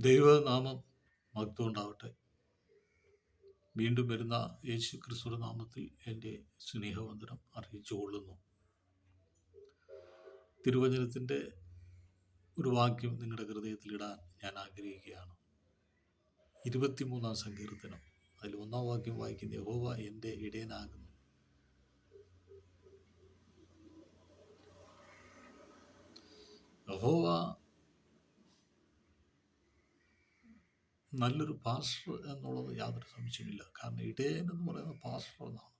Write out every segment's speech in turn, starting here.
ദൈവനാമം മഹത്വം ഉണ്ടാവട്ടെ വീണ്ടും വരുന്ന യേശു ക്രിസ്തുവിന്റെ നാമത്തിൽ എന്റെ സ്നേഹവന്ദനം അറിയിച്ചു കൊള്ളുന്നു. തിരുവചനത്തിന്റെ ഒരു വാക്യം നിങ്ങളുടെ ഹൃദയത്തിൽ ഇടാൻ ഞാൻ ആഗ്രഹിക്കുകയാണ്. ഇരുപത്തിമൂന്നാം സങ്കീർത്തനം. അതിൽ ഒന്നാം വാക്യം വായിക്കുന്ന യഹോവ എന്റെ ഇടയനാകുന്നു. യഹോവ നല്ലൊരു പാസ്റ്റർ എന്നുള്ളത് യാതൊരു സംശയമില്ല കാരണം ഇടയൻ എന്ന് പറയുന്നത് പാസ്റ്റർ എന്നാണ്.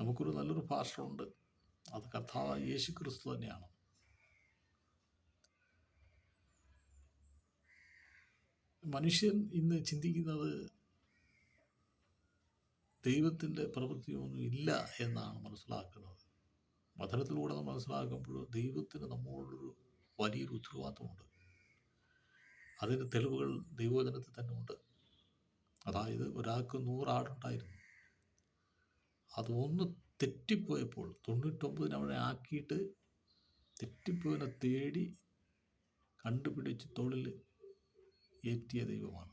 നമുക്കൊരു നല്ലൊരു പാസ്റ്റർ ഉണ്ട്. അത് കർത്താവ് യേശു ക്രിസ്തു തന്നെയാണ്. മനുഷ്യൻ ഇന്ന് ചിന്തിക്കുന്നത് ദൈവത്തിന്റെ പ്രവൃത്തിയൊന്നും ഇല്ല എന്നാണ് മനസ്സിലാക്കുന്നത്. വചനത്തിലൂടെ നമ്മൾ മനസ്സിലാക്കുമ്പോൾ ദൈവത്തിന് നമ്മളോടൊരു വലിയൊരു ഉത്തരവാദിത്തമുണ്ട് അതിന് തെളിവുകൾ ദൈവവചനത്തിൽ തന്നെ ഉണ്ട്. അതായത് ഒരാൾക്ക് നൂറാടുണ്ടായിരുന്നു അത് ഒന്ന് തെറ്റിപ്പോയപ്പോൾ തൊണ്ണൂറ്റൊമ്പതിന് അവനെ ആക്കിയിട്ട് തെറ്റിപ്പോയതിനെ തേടി കണ്ടുപിടിച്ച് തൊഴിൽ ഏറ്റിയ ദൈവമാണ്.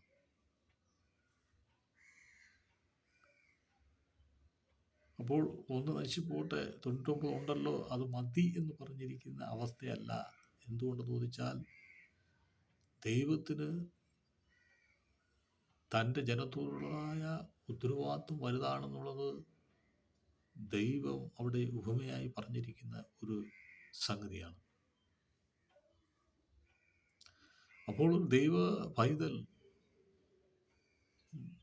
അപ്പോൾ ഒന്ന് നശിച്ചു പോട്ടെ തൊണ്ണൂറ്റൊമ്പത് ഉണ്ടല്ലോ അത് മതി എന്ന് പറഞ്ഞിരിക്കുന്ന അവസ്ഥയല്ല. എന്തുകൊണ്ട് ചോദിച്ചാൽ ദൈവത്തിന് തന്റെ ജനത്തോടുള്ളതായ ഉത്തരവാദിത്വം വലുതാണെന്നുള്ളത് ദൈവം അവിടെ ഉപമയായി പറഞ്ഞിരിക്കുന്ന ഒരു സംഗതിയാണ്. അപ്പോൾ ദൈവ പൈതൽ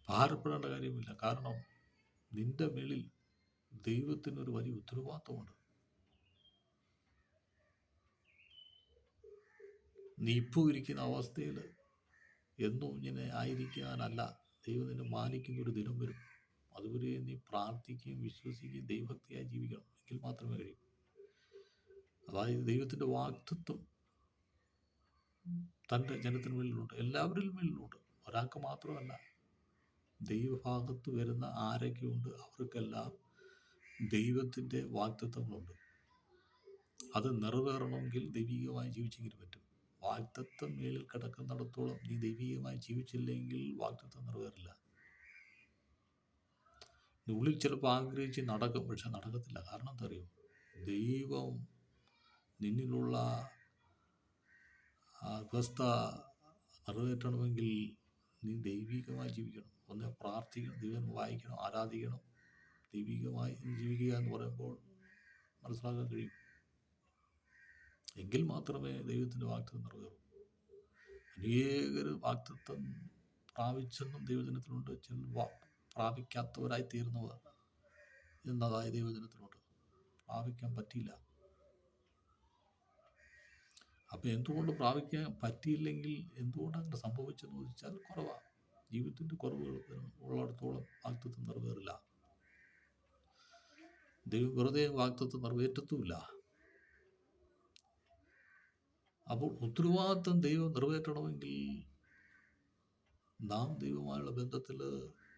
ഭാരപ്പെടേണ്ട കാര്യമില്ല. കാരണം നിന്റെ മേളിൽ ദൈവത്തിനൊരു വലിയ ഉത്തരവാദിത്വമുണ്ട്. നീ ഇരിക്കുന്ന അവസ്ഥയിൽ എന്നും ഇങ്ങനെ ആയിരിക്കാനല്ല. ദൈവം നിന്നെ മാനിക്കുന്ന ഒരു ദിനം വരും. അതുവരെ നീ പ്രാർത്ഥിക്കുകയും വിശ്വസിക്കുകയും ദൈവഭക്തിയായി ജീവിക്കണം. എങ്കിൽ മാത്രമേ കഴിയൂ. അതായത് ദൈവത്തിന്റെ വാക്തത്വം തന്റെ ജനത്തിന് മേളിലുണ്ട് എല്ലാവരിലും മേളിലുണ്ട് ഒരാൾക്ക് മാത്രമല്ല. ദൈവഭാഗത്ത് വരുന്ന ആരൊക്കെയുണ്ട്? അവർക്കെല്ലാം ദൈവത്തിന്റെ വാക്തത്വങ്ങളുണ്ട്. അത് നിറവേറണമെങ്കിൽ ദൈവികമായി ജീവിച്ചെങ്കിൽ പറ്റും. വാക്തത്വം മേലിൽ കിടക്കുന്നിടത്തോളം നീ ദൈവികമായി ജീവിച്ചില്ലെങ്കിൽ വാക്തത്വം നിറവേറില്ല. ഉള്ളിൽ ചിലപ്പോൾ ആഗ്രഹിച്ച് നടക്കും പക്ഷെ നടക്കത്തില്ല. കാരണം എന്താ അറിയോ? ദൈവം നിന്നിലുള്ള അവസ്ഥ നിറവേറ്റണമെങ്കിൽ നീ ദൈവികമായി ജീവിക്കണം. ഒന്ന് പ്രാർത്ഥിക്കണം ദൈവം വായിക്കണം ആരാധിക്കണം. ദൈവികമായി ജീവിക്കുക എന്ന് പറയുമ്പോൾ മനസ്സിലാക്കാൻ കഴിയും. എങ്കിൽ മാത്രമേ ദൈവത്തിന്റെ വാക്തത്വം നിറവേറൂ. അനേകർ വാക്തത്വം പ്രാപിച്ചെന്നും ദൈവജനത്തിലുണ്ട്. ചില പ്രാപിക്കാത്തവരായി തീർന്നവർ എന്നതായ ദൈവജനത്തിലുണ്ട്. പ്രാപിക്കാൻ പറ്റിയില്ല. അപ്പൊ എന്തുകൊണ്ട് പ്രാപിക്കാൻ പറ്റിയില്ലെങ്കിൽ എന്തുകൊണ്ട് അങ്ങനെ സംഭവിച്ചെന്ന് ചോദിച്ചാൽ കുറവാണ് ജീവിതത്തിന്റെ കുറവുകൾ ഉള്ളിടത്തോളം വാക്തത്വം നിറവേറില്ല. ദൈവം വെറുതെ വാക്തത്വം നിറവേറ്റത്തുമില്ല. അപ്പോൾ ഉത്തരവാദിത്വം ദൈവം നിറവേറ്റണമെങ്കിൽ നാം ദൈവമായുള്ള ബന്ധത്തിൽ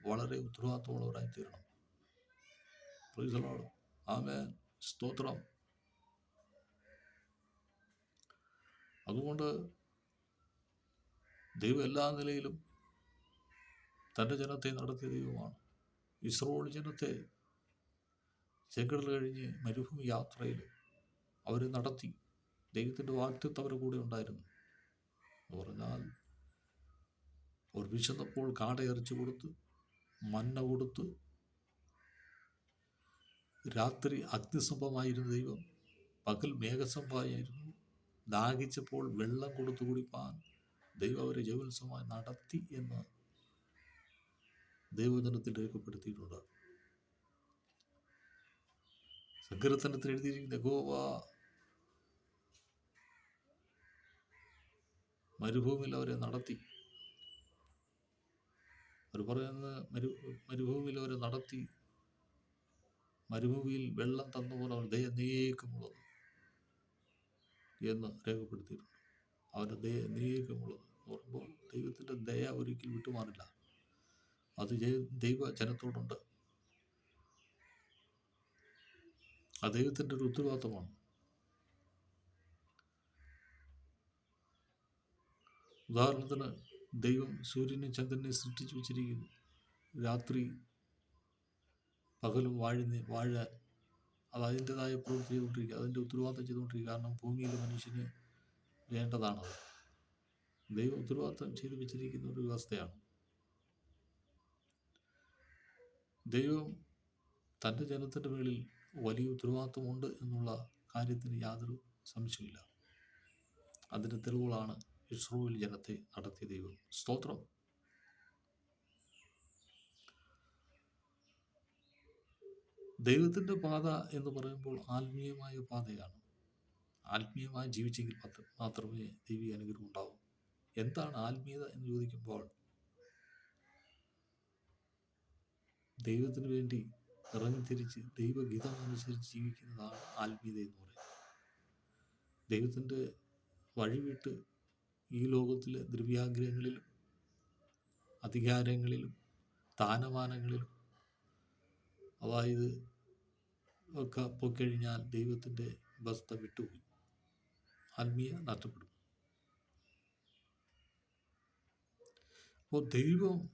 വളരെ ഉത്തരവാദിത്വമുള്ളവരായി തീരണം ആമേ സ്തോത്രം. അതുകൊണ്ട് ദൈവം എല്ലാ നിലയിലും തന്റെ ജനത്തെ നടത്തിയ ദൈവമാണ്. ഇസ്രോൾ ജനത്തെ ചെങ്കടൽ കഴിഞ്ഞ് മരുഭൂമി യാത്രയിൽ അവർ നടത്തി. ദൈവത്തിന്റെ വാക്തത്വം അവരുടെ കൂടെ ഉണ്ടായിരുന്നു. എന്ന് പറഞ്ഞാൽ ഒരു വിശന്നപ്പോൾ കാടയറിച്ചു കൊടുത്ത് മന്ന കൊടുത്ത് രാത്രി അഗ്നിസംഭമായിരുന്നു ദൈവം. പകൽ മേഘസംഭമായിരുന്നു ദാഹിച്ചപ്പോൾ വെള്ളം കൊടുത്തു കുടിപ്പാൻ ദൈവം അവരെ ജൈവോത്സവമായി നടത്തി എന്ന് ദൈവജനത്തിൽ രേഖപ്പെടുത്തിയിട്ടുണ്ട്. സങ്കീർത്തനത്തിൽ എഴുതിയിരിക്കുന്ന ഗോവ മരുഭൂമിയിൽ അവരെ നടത്തി. അവർ പറയുന്നത് മരു മരുഭൂമിയിൽ അവരെ നടത്തി. മരുഭൂമിയിൽ വെള്ളം തന്നപോലെ അവർ ദയ നീക്കമുള്ളത് എന്ന് രേഖപ്പെടുത്തിയിട്ടുണ്ട്. അവന്റെ ദയ നീക്കമുള്ളത് പറയുമ്പോൾ ദൈവത്തിന്റെ ദയ ഒരിക്കലും വിട്ടുമാറില്ല. അത് ദൈവ ജനത്തോടുണ്ട്. ആ ദൈവത്തിന്റെ ഒരു ഉത്തരവാദിത്തമാണ്. ഉദാഹരണത്തിന് ദൈവം സൂര്യനെ ചന്ദ്രനെ സൃഷ്ടിച്ചു വച്ചിരിക്കുന്നു. രാത്രി പകലും വാഴുന്ന വാഴ അത് അതിന്റെതായ പ്രവൃത്തി ചെയ്തുകൊണ്ടിരിക്കുക അതിന്റെ ഉത്തരവാദിത്തം ചെയ്തുകൊണ്ടിരിക്കുക. കാരണം ഭൂമിയിൽ മനുഷ്യന് വേണ്ടതാണത് ദൈവം ഉത്തരവാദിത്തം ചെയ്തു വെച്ചിരിക്കുന്ന ഒരു വ്യവസ്ഥയാണ്. ദൈവം തന്റെ ജനത്തിന്റെ മേളിൽ വലിയ ഉത്തരവാദിത്വമുണ്ട് എന്നുള്ള കാര്യത്തിന് യാതൊരു സംശയമില്ല അതിന്റെ തെളിവുകളാണ് ഇസ്രോയിൽ ജനത്തെ നടത്തിയ ദൈവം. സ്തോത്രം. ദൈവത്തിന്റെ പാത എന്ന് പറയുമ്പോൾ ആത്മീയമായ പാതയാണ്. ആത്മീയമായി ജീവിച്ചെങ്കിൽ മാത്രമേ ദൈവിക അനുഗ്രഹം ഉണ്ടാവൂ. എന്താണ് ആത്മീയത എന്ന് ചോദിക്കുമ്പോൾ ദൈവത്തിന് വേണ്ടി ഇറങ്ങിത്തിരിച്ച് ദൈവഗീതം അനുസരിച്ച് ജീവിക്കുന്നതാണ് ആത്മീയത എന്ന് പറയുന്നത്. ദൈവത്തിന്റെ വഴിവിട്ട് ഈ ലോകത്തിലെ ദ്രവ്യാഗ്രഹങ്ങളിലും അധികാരങ്ങളിലും സ്ഥാനമാനങ്ങളിലും അതായത് ഒക്കെ പോയിക്കഴിഞ്ഞാൽ ദൈവത്തിന്റെ വസ്ത വിട്ടുപോയി. ആത്മീയ നഷ്ടപ്പെടും. അപ്പോൾ ദൈവം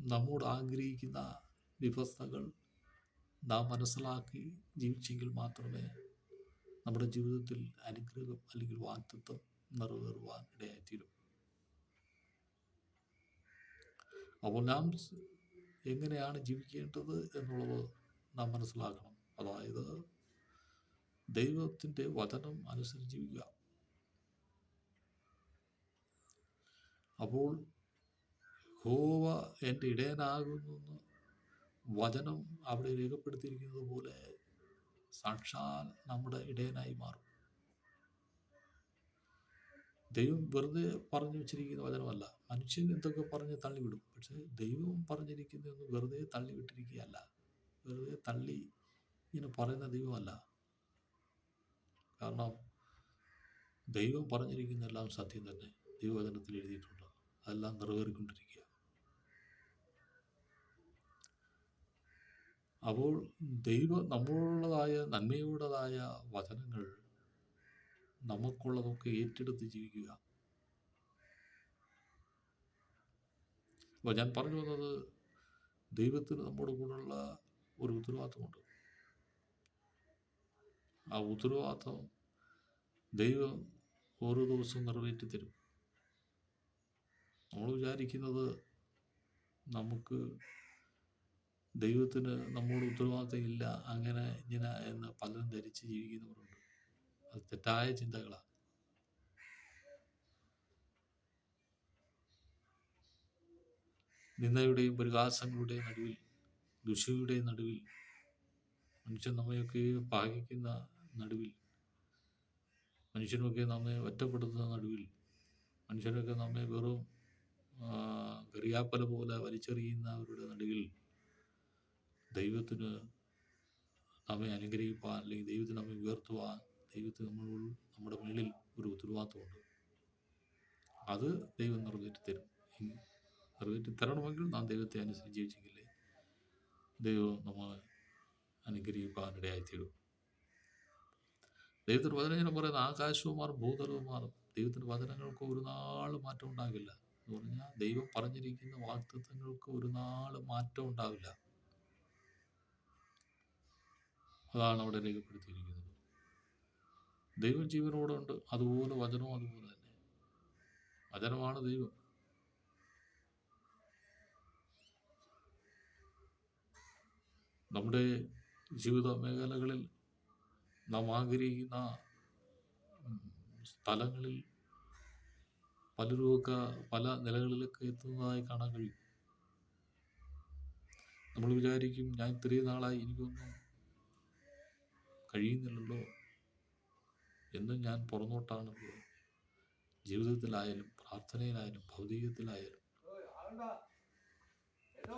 നമ്മോട് ആഗ്രഹിക്കുന്ന വ്യവസ്ഥകൾ നാം മനസ്സിലാക്കി ജീവിച്ചെങ്കിൽ മാത്രമേ നമ്മുടെ ജീവിതത്തിൽ അനുഗ്രഹം അല്ലെങ്കിൽ വാക്തത്വം നിറവേറുവാൻ ഇടയായിത്തീരും അപ്പോൾ നാം എങ്ങനെയാണ് ജീവിക്കേണ്ടത് എന്നുള്ളത് നാം മനസ്സിലാക്കണം. അതായത് ദൈവത്തിന്റെ വചനം അനുസരിച്ച് ജീവിക്കുക. അപ്പോൾ ഹോവ എന്റെ ഇടയനാകുന്നു വചനം അവിടെ രേഖപ്പെടുത്തിയിരിക്കുന്നത് പോലെ സാക്ഷാൽ നമ്മുടെ ഇടയനായി മാറും. ദൈവം വെറുതെ പറഞ്ഞു വെച്ചിരിക്കുന്ന വചനമല്ല. മനുഷ്യൻ എന്തൊക്കെ പറഞ്ഞ് തള്ളിവിടും. പക്ഷെ ദൈവം പറഞ്ഞിരിക്കുന്നതൊന്നും വെറുതെ തള്ളിവിട്ടിരിക്കുകയല്ല. വെറുതെ തള്ളി ഇങ്ങനെ പറയുന്ന ദൈവമല്ല. കാരണം ദൈവം പറഞ്ഞിരിക്കുന്ന എല്ലാം സത്യം തന്നെ. ദൈവവചനത്തിൽ എഴുതിയിട്ടുണ്ട്. അതെല്ലാം നിറവേറിക്കൊണ്ടിരിക്കുക അപ്പോൾ ദൈവം നമ്മളുള്ളതായ നന്മയുടേതായ വചനങ്ങൾ നമുക്കുള്ളതൊക്കെ ഏറ്റെടുത്ത് ജീവിക്കുക. അപ്പോൾ ഞാൻ പറഞ്ഞു വന്നത് ദൈവത്തിന് നമ്മുടെ കൂടെയുള്ള ഒരു ഉത്തരവാദിത്തമുണ്ട്. ആ ഉത്തരവാദിത്തം ദൈവം ഓരോ ദിവസവും നിറവേറ്റി തരും. നമ്മൾ വിചാരിക്കുന്നത് നമുക്ക് ദൈവത്തിന് നമ്മോട് ഉത്തരവാദിത്തം ഇല്ല അങ്ങനെ ഇങ്ങനെ എന്ന് പലരും ധരിച്ച് ജീവിക്കുന്നവരുണ്ട്. അത് തെറ്റായ ചിന്തകളാണ് നിന്ദയുടെയും പരിഹാസങ്ങളുടെയും നടുവിൽ ദുഷിയുടെയും നടുവിൽ മനുഷ്യൻ നമ്മയൊക്കെ പാകിക്കുന്ന നടുവിൽ മനുഷ്യനൊക്കെ നമ്മെ ഒറ്റപ്പെടുത്തുന്ന നടുവിൽ മനുഷ്യരൊക്കെ നമ്മെ വെറും കറിയാപ്പല പോലെ വലിച്ചെറിയുന്നവരുടെ നടുവിൽ ദൈവത്തിന് നമ്മെ അനുഗ്രഹിപ്പാൻ അല്ലെങ്കിൽ ദൈവത്തിന് നമ്മെ ഉയർത്തുവാൻ ദൈവത്തിന് നമ്മൾ നമ്മുടെ മേളിൽ ഒരു ഉത്തരവാദിത്വമുണ്ട്. അത് ദൈവം നിറവേറ്റി തരും. നിറവേറ്റി തരണമെങ്കിൽ നാം ദൈവത്തെ അനുസരിച്ച് ജീവിച്ചെങ്കിലേ ദൈവം നമ്മൾ അനുഗ്രഹിക്കാനിടയായിത്തീരും ദൈവത്തിന്റെ വചനം പറയുന്ന ആകാശവുമാർ ഭൂതലവുമാർ ദൈവത്തിന്റെ വചനങ്ങൾക്ക് ഒരു നാൾ മാറ്റം ഉണ്ടാകില്ല. എന്ന് പറഞ്ഞാൽ ദൈവം പറഞ്ഞിരിക്കുന്ന വാക്തത്വങ്ങൾക്ക് ഒരു നാൾ മാറ്റം ഉണ്ടാവില്ല. അതാണ് അവിടെ രേഖപ്പെടുത്തിയിരിക്കുന്നത്. ദൈവം ജീവനോടുണ്ട് അതുപോലെ വചനവും അതുപോലെ തന്നെ. വചനമാണ് ദൈവം. നമ്മുടെ ജീവിത മേഖലകളിൽ നാം ആഗ്രഹിക്കുന്ന സ്ഥലങ്ങളിൽ പലരുമൊക്കെ പല നിലകളിലൊക്കെ എത്തുന്നതായി കാണാൻ കഴിയും. നമ്മൾ വിചാരിക്കും ഞാൻ ഇത്രയും നാളായി എനിക്കൊന്നും കഴിയുന്നില്ലല്ലോ. എന്ന് ഞാൻ പുറന്നോട്ടാണ്. ജീവിതത്തിലായാലും പ്രാർത്ഥനയിലായാലും ഭൗതികത്തിലായാലും.